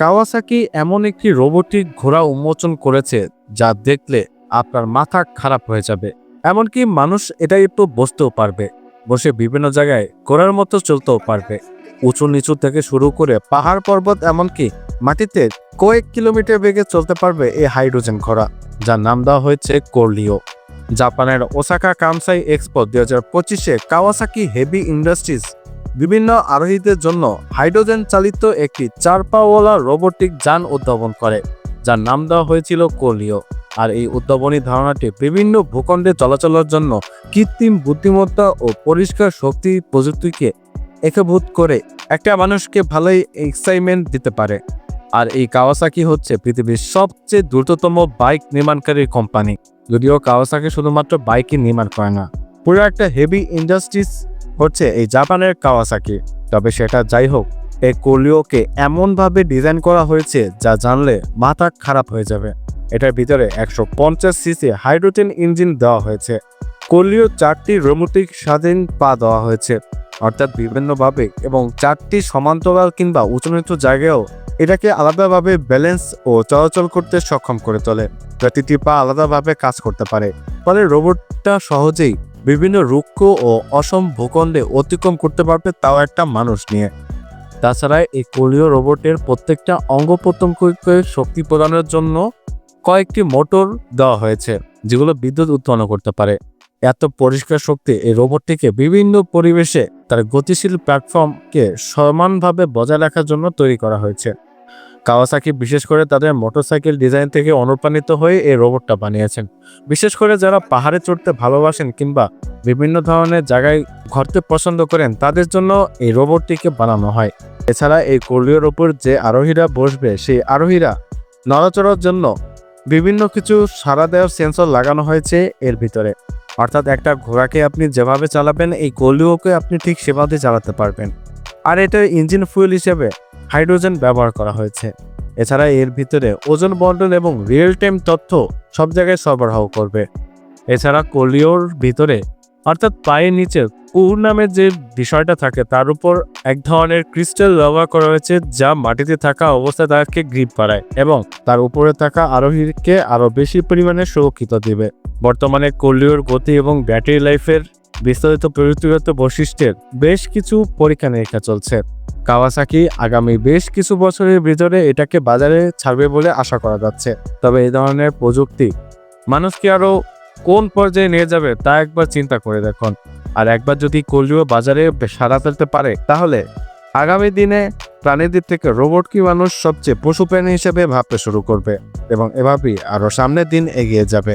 Kawasaki এমন একটি robotic ঘোড়া উন্মোচন করেছে যা দেখলে আপনার মাথা খারাপ হয়ে যাবে। এমনকি মানুষ এটা একটু বসতেও পারবে, বসে বিভিন্ন জায়গায় ঘোড়ার মতো চলতেও পারবে। উঁচু নিচু থেকে শুরু করে পাহাড় পর্বত এমনকি মাটিতে কয়েক কিলোমিটার বেগে চলতে পারবে এই হাইড্রোজেন ঘোড়া, যার নাম দেওয়া হয়েছে কোরলিও। জাপানের ওসাকা কামসাই এক্সপো দুই হাজার পঁচিশে কাওয়াসাকি হেভি ইন্ডাস্ট্রিজ বিভিন্ন আরোহীদের জন্য হাইড্রোজেন চালিত একটি চার পাওয়ালা রোবোটিক যান উদ্ভাবন করে, যার নাম দেওয়া হয়েছিল কোলিও আর এই উদ্ভাবনী ধারণাটি বিভিন্ন ভূখণ্ডে চলাচলের জন্য কৃত্রিম বুদ্ধিমত্তা ও পরিষ্কার শক্তি প্রযুক্তিকে একভূত করে একটা মানুষকে ভালোই এক্সাইটমেন্ট দিতে পারে। আর এই কাওয়াসাকি হচ্ছে পৃথিবীর সবচেয়ে দ্রুততম বাইক নির্মাণকারী কোম্পানি। যদিও কাওয়াসাকি শুধুমাত্র বাইকই নির্মাণ করে না, পুরো একটা হেভি ইন্ডাস্ট্রিজ হচ্ছে এই জাপানের কাওয়াসাকি। তবে সেটা যাই হোক এই কোলিওকে এমনভাবে ডিজাইন করা হয়েছে যা জানলে মাথা খারাপ হয়ে যাবে। এটার ভিতরে একশো পঞ্চাশ সিসি হাইড্রোজেন ইঞ্জিন দেওয়া হয়েছে। কোলিও চারটি রোমোটিক স্বাধীন পা দেওয়া হয়েছে। অর্থাৎ বিভিন্নভাবে এবং চারটি সমান্তরাল কিংবা উঁচু নিচু জায়গায়ও এটাকে আলাদাভাবে ব্যালেন্স ও চলাচল করতে সক্ষম করে তোলে। প্রতিটি পা আলাদাভাবে কাজ করতে পারে। ফলে রোবটটা সহজেই বিভিন্ন রুক্ষ ও অসম ভূখণ্ডে অতিক্রম করতে পারবে তাও একটা মানুষ নিয়ে। তাছাড়া এই কোলীয় রোবটের প্রত্যেকটা অঙ্গ প্রত্যঙ্গকে শক্তি প্রদানের জন্য কয়েকটি মোটর দেওয়া হয়েছে, যেগুলো বিদ্যুৎ উৎপন্ন করতে পারে। এত পরিষ্কার শক্তি এই রোবটটিকে বিভিন্ন পরিবেশে তার গতিশীল প্ল্যাটফর্মকে সমানভাবে বজায় রাখার জন্য তৈরি করা হয়েছে। কাওয়াসাকি বিশেষ করে তাদের মোটরসাইকেল ডিজাইন থেকে অনুপ্রাণিত হয়ে এই রোবটটা বানিয়েছেন। বিশেষ করে যারা পাহাড়ে চড়তে ভালোবাসেন কিংবা বিভিন্ন ধরনের জায়গায় ঘুরতে পছন্দ করেন, তাদের জন্য এই রোবটটিকে বানানো হয়। এছাড়া এই কোলিওর ওপর যে আরোহীরা বসবে, সেই আরোহীরা নড়াচড়ার জন্য বিভিন্ন কিছু সারা দেওয়ার সেন্সর লাগানো হয়েছে এর ভিতরে। অর্থাৎ একটা ঘোড়াকে আপনি যেভাবে চালাবেন, এই কোলিওকে আপনি ঠিক সেভাবে চালাতে পারবেন। আর এটা ইঞ্জিন ফুয়েল হিসেবে হাইড্রোজেন ব্যবহার করা হয়েছে। এছাড়া এর ভিতরে ওজন বন্টন এবং রিয়েল টাইম তথ্য সব জায়গায় সরবরাহ করবে। এছাড়া কোলিওর ভিতরে, অর্থাৎ পায়ের নিচে কুর নামের যে বিষয়টা থাকে, তার উপর এক ধরনের ক্রিস্টাল ব্যবহার করা হয়েছে, যা মাটিতে থাকা অবস্থায় তাকে গ্রিপ বাড়ায় এবং তার উপরে থাকা আরোহীকে আরও বেশি পরিমাণে সুরক্ষিত দিবে। বর্তমানে কোলিওর গতি এবং ব্যাটারি লাইফের বিস্তারিত প্রযুক্তিগত বৈশিষ্ট্যের বেশ কিছু পরীক্ষা নিরীক্ষা চলছে। কাওয়াসাকি আগামী বেশ কিছু বছরের ভিতরে এটাকে বাজারে ছাড়বে বলে আশা করা যাচ্ছে। তবে এই ধরনের প্রযুক্তি মানুষকে আরও কোন পর্যায়ে নিয়ে যাবে তা একবার চিন্তা করে দেখুন। আর একবার যদি কলিও বাজারে সারা ফেলতে পারে, তাহলে আগামী দিনে প্রাণীদের থেকে রোবট কি মানুষ সবচেয়ে পশু প্রাণী হিসেবে ভাবতে শুরু করবে এবং এভাবেই আরও সামনের দিন এগিয়ে যাবে।